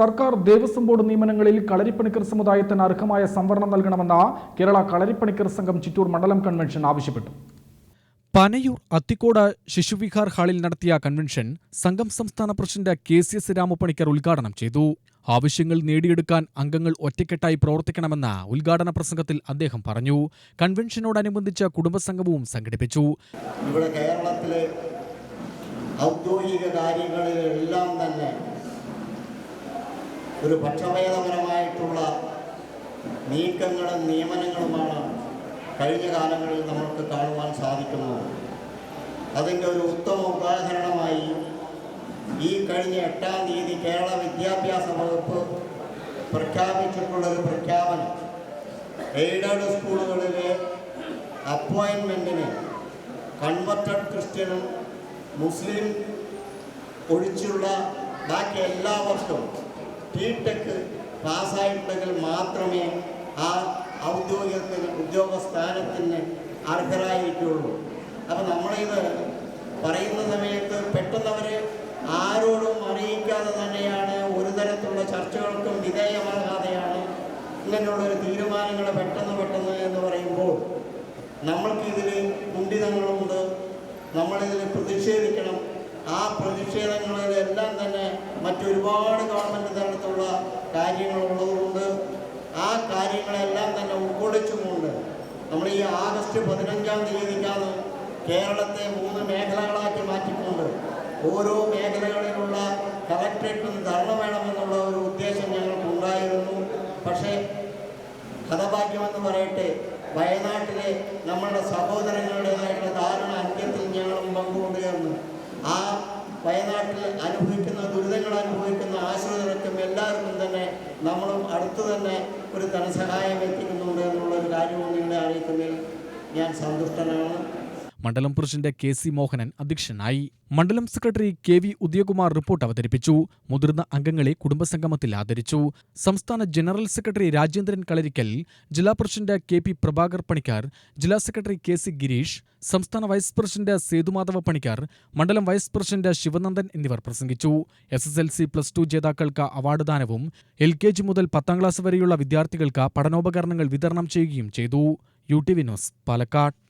സർക്കാർ ദേവസ്വം ബോർഡ് നിയമനങ്ങളിൽ കളരിപ്പണിക്കർ സമുദായത്തിന് അർഹമായ സംവരണം നൽകണമെന്ന കേരള കളരിപ്പണിക്കർ സംഘം ചിറ്റൂർ മണ്ഡലം കൺവെൻഷൻ ആവശ്യപ്പെട്ടു. പനയൂർ അത്തിക്കോട് ശിശുവിഹാർ ഹാളിൽ നടത്തിയ കൺവെൻഷൻ സംഘം സംസ്ഥാന president K C S Ramapanicker ഉദ്ഘാടനം ചെയ്തു. ആവശ്യങ്ങൾ നേടിയെടുക്കാൻ അംഗങ്ങൾ ഒറ്റക്കെട്ടായി പ്രവർത്തിക്കണമെന്ന ഉദ്ഘാടന പ്രസംഗത്തിൽ അദ്ദേഹം പറഞ്ഞു. കൺവെൻഷനോടനുബന്ധിച്ച് കുടുംബസംഗമവും സംഘടിപ്പിച്ചു. ഇവിടെ കേരളത്തിലെ ഔദ്യോഗിക കാര്യങ്ങളിലെല്ലാം തന്നെ ഒരു പക്ഷഭേദപരമായിട്ടുള്ള നീക്കങ്ങളും നിയമനങ്ങളുമാണ് കഴിഞ്ഞ കാലങ്ങളിൽ നമുക്ക് കാണുവാൻ സാധിക്കുന്നത്. അതിന്റെ ഒരു ഉത്തമ ഉദാഹരണമായി ഈ കഴിഞ്ഞ എട്ടാം തീയതി കേരള വിദ്യാഭ്യാസ വകുപ്പ് പ്രഖ്യാപിച്ചിട്ടുള്ളൊരു പ്രഖ്യാപനം. എയ്ഡഡ് സ്കൂളുകളിലെ അപ്പോയിൻമെന്റിന് കൺവെർട്ടഡ് ക്രിസ്ത്യനും മുസ്ലിം ഒഴിച്ചുള്ള ബാക്കി എല്ലാവർക്കും ടെക് പാസ്സായിട്ടുണ്ടെങ്കിൽ മാത്രമേ ആ ഔദ്യോഗികത്തിന് ഉദ്യോഗസ്ഥാനത്തിന് അർഹരായിട്ടുള്ളൂ അപ്പം നമ്മളിത് പറയുന്ന സമയത്ത് പെട്ടെന്ന് അവർ ആരോടും അറിയിക്കാതെ തന്നെയാണ് ഒരു തരത്തിലുള്ള ചർച്ചകൾക്കും വിധേയമാകാതെയാണ് ഇങ്ങനെയുള്ളൊരു തീരുമാനങ്ങൾ പെട്ടെന്ന് പെട്ടെന്ന് എന്ന് പറയുമ്പോൾ നമ്മൾക്കിതിൽ കുണ്ഠിതങ്ങളുണ്ട്. നമ്മളിതിൽ പ്രതിഷേധിക്കണം. ആ പ്രതിഷേധങ്ങളിലെല്ലാം തന്നെ മറ്റൊരുപാട് കാര്യങ്ങളുള്ളതുകൊണ്ട് ആ കാര്യങ്ങളെല്ലാം തന്നെ ഉൾക്കൊള്ളിച്ചുകൊണ്ട് നമ്മൾ ഈ ആഗസ്റ്റ് പതിനഞ്ചാം തീയതിക്കാണ് കേരളത്തെ മൂന്ന് മേഖലകളാക്കി മാറ്റിക്കൊണ്ട് ഓരോ മേഖലകളിലുള്ള കളക്ട്രേറ്റിനും ധർണ വേണമെന്നുള്ള ഒരു ഉദ്ദേശം ഞങ്ങൾക്കുണ്ടായിരുന്നു. പക്ഷേ ഹതഭാഗ്യമെന്ന് പറയട്ടെ വയനാട്ടിലെ നമ്മളുടെ സഹോദരങ്ങളുടേതായിട്ടുള്ള ധാരണ നമ്മളും അടുത്ത് തന്നെ ഒരു ധനസഹായം എത്തിക്കുന്നുണ്ട് എന്നുള്ളൊരു കാര്യവും നിങ്ങളെ അറിയിക്കുന്നതിൽ ഞാൻ സന്തുഷ്ടനാണ്. മണ്ഡലം പ്രസിഡന്റ് കെ സി മോഹനൻ അധ്യക്ഷനായി. മണ്ഡലം secretary K V Udayakumar report അവതരിപ്പിച്ചു. മുതിർന്ന അംഗങ്ങളെ കുടുംബസംഗമത്തിൽ ആദരിച്ചു. സംസ്ഥാന ജനറൽ സെക്രട്ടറി രാജേന്ദ്രൻ കളരിക്കൽ ജില്ലാ president K P Prabhakar Panicker ജില്ലാ സെക്രട്ടറി കെ സി ഗിരീഷ് സംസ്ഥാന വൈസ് പ്രസിഡന്റ് സേതുമാധവ പണിക്കർ മണ്ഡലം വൈസ് പ്രസിഡന്റ് ശിവനന്ദൻ എന്നിവർ പ്രസംഗിച്ചു. S S L C plus two ജേതാക്കൾക്ക് award ദാനവും എൽ കെ ജി മുതൽ പത്താം ക്ലാസ് വരെയുള്ള വിദ്യാർത്ഥികൾക്ക് പഠനോപകരണങ്ങൾ വിതരണം ചെയ്യുകയും ചെയ്തു. U T V news Palakkad.